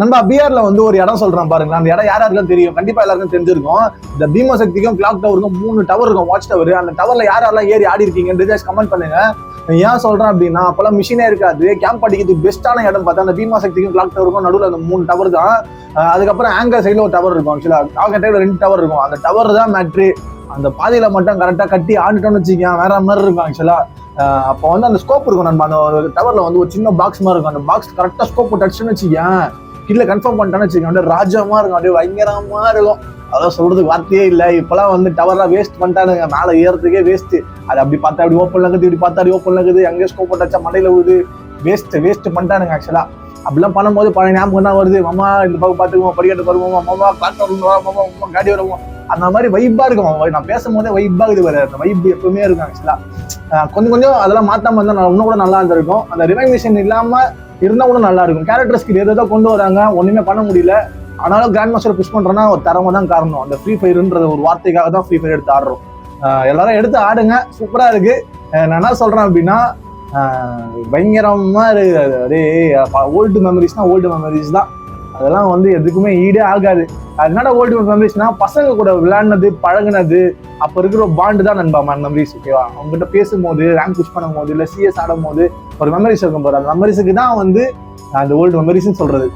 நண்பா பிஆர்ல வந்து ஒரு இடம் சொல்றேன் பாருங்களேன். அந்த இடம் யார் யாருக்கும் தெரியும்? கண்டிப்பா எல்லாருக்கும் தெரிஞ்சிருக்கும். இந்த பீம சக்திக்கும் கிளாக் டவருக்கும் மூணு டவர் இருக்கும் வாட்ச் டவர் அந்த டவர்ல யார் யாரெல்லாம் ஏறி ஆடி இருக்கீங்கன்னு கமெண்ட் பண்ணுங்க. ஏன் சொல்றேன் அப்படின்னா அப்பெல்லாம் மிஷினே இருக்காது. கேம்ப் அடிக்கிறதுக்கு பெஸ்ட்டான இடம் பார்த்தா அந்த பீமா சக்திக்கும் கிளாக் டவருக்கும் நடுவில் அந்த மூணு டவர் தான். அதுக்கப்புறம் ஆங்கர் சைடில் ஒரு டவர் இருக்கும். ஆக்சுவலா டாக் ரெண்டு டவர் இருக்கும். அந்த டவர் தான் மேட்ரு அந்த பாதையில மட்டும் கரெக்டாக கட்டி ஆண்டுட்டோம்னு வச்சுக்கோங்க வேற மாதிரி இருக்கும் ஆக்சுவலா அப்போ வந்து அந்த ஸ்கோப் இருக்கும் நம்ம அந்த டவர்ல வந்து ஒரு சின்ன பாக்ஸ் மாதிரி இருக்கும். அந்த பாக்ஸ் கரெக்டாக ஸ்கோப் டச்சுன்னு வச்சுக்கேன் கீழே கன்ஃபார்ம் பண்ணிட்டான்னு வச்சுக்கோங்க. ராஜமா ராஜாமா இருக்கும். அப்படியே பயங்கரமா இருக்கும். அதான் சொல்றதுக்கு வார்த்தையே இல்லை. இப்பெல்லாம் வந்து டவர்லாம் வேஸ்ட் பண்ணிட்டானுங்க. மேலே ஏறதுக்கே வேஸ்ட் அது அப்படி பார்த்தா அப்படி ஓப்பன் இருக்குது இப்படி பார்த்தா அப்படி ஓப்பன் இருக்குது அங்கே ஸ்கோப் டச்சா மண்டையில விழுது. வேஸ்ட் வேஸ்ட் பண்ணிட்டானுங்க ஆக்சுவலா அப்படிலாம் பண்ணும்போது பழைய ஞாபகம் தான் வருது? மாமா இந்த பக்கம் பார்த்துக்குவோம் படிக்கட்டு வருவோம் மாமா காட்டு வருவோம் மாமா மாமா காடி வருவோம் அந்த மாதிரி வைப்பா இருக்கும். நான் பேசும்போதே வைப்பாகுது வேற அந்த வைப் எப்பவுமே இருக்கும் ஆக்சுவலா கொஞ்சம் கொஞ்சம் அதெல்லாம் மாத்தாம இருந்தா இன்னும் கூட நல்லா இருந்திருக்கும். அந்த ரிமைனேஷன் இல்லாம இருந்தால் கூட நல்லா இருக்கும். கேரக்டர்ஸ்க்கு எதோ கொண்டு வராங்க. ஒன்றுமே பண்ண முடியல. ஆனாலும் கிராண்ட் மாஸ்டர் புஷ் பண்றேன்னா ஒரு திறமை தான் காரணம். அந்த ஃப்ரீ ஃபயர்ன்ற ஒரு வார்த்தைக்காக தான் ஃப்ரீ ஃபயர் எடுத்து ஆடுறோம். எல்லாரும் எடுத்து ஆடுங்க. சூப்பராக இருக்கு. நான் என்ன சொல்கிறேன் அப்படின்னா பயங்கரமாக இருக்குது அது அதே ஓல்டு மெமரிஸ்னால் ஓல்டு மெமரிஸ் தான். அதெல்லாம் வந்து எதுக்குமே ஈடே ஆகாது. அதனால ஓல்டு ஓல்டு மெமரிஸ்னா பசங்க கூட விளையாடினது பழகுனது அப்ப இருக்கிற பாண்டு தான் நண்பா மெமரிஸ் ஓகேவா அவங்ககிட்ட பேசும்போது ரேங்க் புஷ் பண்ணும் போது இல்ல சிஎஸ் ஆடும் போது ஒரு மெமரிஸ் இருக்கும் போது அந்த மெமரிஸுக்கு தான் வந்து அந்த ஓல்டு மெமரிஸ்ன்னு சொல்றது.